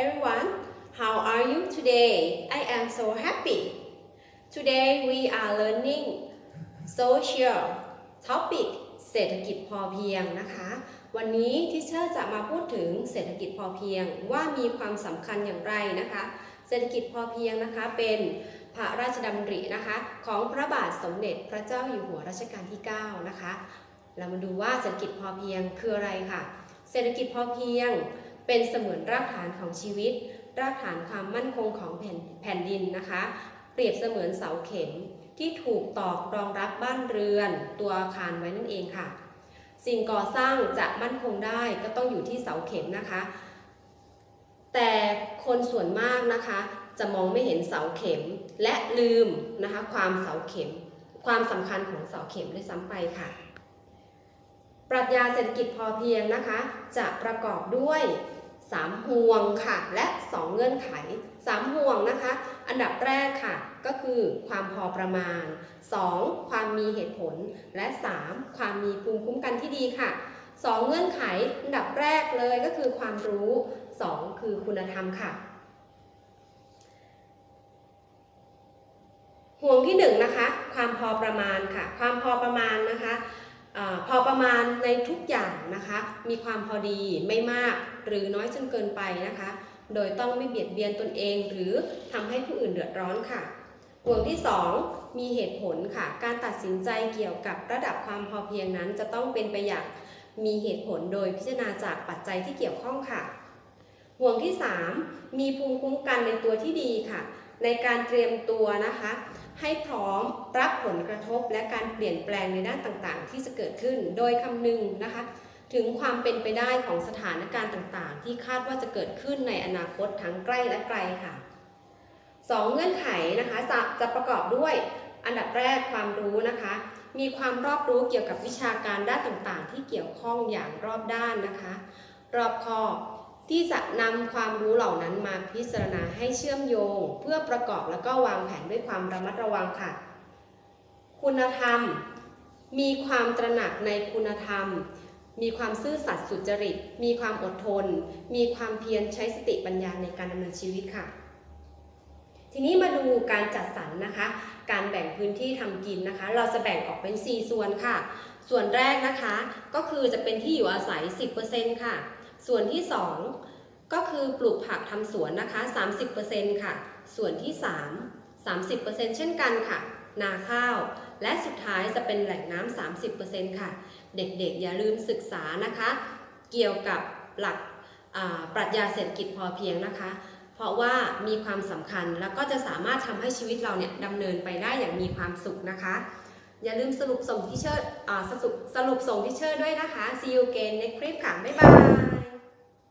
everyone. How are you today? I am so happy. Today we are learning social topic เศรษฐกิจพอเพียงนะคะ วันนี้ทิเชอร์จะมาพูดถึงเศรษฐกิจพอเพียงว่ามีความสำคัญอย่างไรนะคะ เศรษฐกิจพอเพียงนะคะเป็นพระราชดำรินะคะ ของพระบาทสมเด็จพระเจ้าอยู่หัวรัชกาลที่ 9 นะคะ เรามาดูว่าเศรษฐกิจพอเพียงคืออะไรค่ะ เศรษฐกิจพอเพียง เป็นเสมือนรากฐานของชีวิต รากฐานความมั่นคงของแผ่นแผ่นดินนะคะ เปรียบเสมือนเสาเข็มที่ถูกตอกรองรับบ้านเรือนตัวอาคารไว้นั่นเองค่ะ สิ่งก่อสร้างจะมั่นคงได้ก็ต้องอยู่ที่เสาเข็มนะคะ แต่คนส่วนมากนะคะจะมองไม่เห็นเสาเข็มและลืมนะคะความเสาเข็ม ความสำคัญของเสาเข็มด้วยซ้ำไปค่ะ ปรัชญาเศรษฐกิจพอเพียงนะคะ จะประกอบด้วย 3 ห่วงค่ะ และ 2 เงื่อนไข 3 ห่วงนะคะ อันดับแรกค่ะ ก็คือความพอประมาณ 2. ความมีเหตุผล และ 3. ความมีภูมิคุ้มกันที่ดีค่ะ 2 เงื่อนไข อันดับแรกเลยก็คือความรู้ 2 คือคุณธรรมค่ะห่วงที่1นงนะคะความพอประมาณค่ะ ความพอประมาณนะคะอพอประมาณในทุกอย่าง นะคะ มีความพอดีไม่มากหรือน้อยจนเกินไปนะคะ โดยต้องไม่เบียดเบียนตนเอง หรือทำให้ผู้อื่นเดือดร้อนค่ะห่วงที่ 2 มีเหตุผลค่ะ การตัดสินใจเกี่ยวกับระดับความพอเพียงนั้น จะต้องเป็นไปอย่างมีเหตุผลโดยพิจารณาจากปัจจัยที่เกี่ยวข้องค่ะ ห่วงที่ 3 มีภูมิคุ้มกันในตัวที่ดีค่ะ ในการเตรียมตัวนะคะ ให้พร้อมรับผลกระทบและการเปลี่ยนแปลงในด้านต่างๆ ที่จะเกิดขึ้น โดยคำนึงนะคะ ถึงความเป็นไปได้ของสถานการณ์ต่างๆ ที่คาดว่าจะเกิดขึ้นในอนาคตทั้งใกล้และไกลค่ะสองเงื่อนไขนะคะจะจะประกอบด้วยอันดับแรกความรู้นะคะ มีความรอบรู้เกี่ยวกับวิชาการด้านต่างๆ ที่เกี่ยวข้องอย่างรอบด้านนะคะ รอบคอบที่จะนำความรู้เหล่านั้นมาพิจารณาให้เชื่อมโยง เพื่อประกอบแล้วก็วางแผนด้วยความระมัดระวังค่ะ คุณธรรม มีความตระหนักในคุณธรรม มีความซื่อสัตย์สุจริต มีความอดทน มีความเพียรใช้สติปัญญาในการดำเนินชีวิตค่ะ ทีนี้มาดูการจัดสรรนะคะ การแบ่งพื้นที่ทำกินนะคะ เราจะแบ่งออกเป็น 4 ส่วนค่ะ ส่วนแรกนะคะก็คือจะเป็นที่อยู่อาศัย 10%ค่ะ ส่วนที่ 2 ก็คือปลูกผักทำสวนนะคะ 30%ค่ะ ส่วนที่ 3 30%เช่นกันค่ะ นาข้าว และสุดท้ายจะเป็นแหล่งน้ำ30%ค่ะ เด็กๆ อย่าลืมศึกษานะคะ เกี่ยวกับหลักปรัชญาเศรษฐกิจพอเพียงนะคะ เพราะว่ามีความสำคัญแล้วก็จะสามารถทำให้ชีวิตเราเนี่ยดำเนินไปได้อย่างมีความสุขนะคะ อย่าลืมสรุปส่งที่เชิดอ่าสรุปสรุปส่งที่เชิดด้วยนะคะ see you again next clip ค่ะ บ๊ายบาย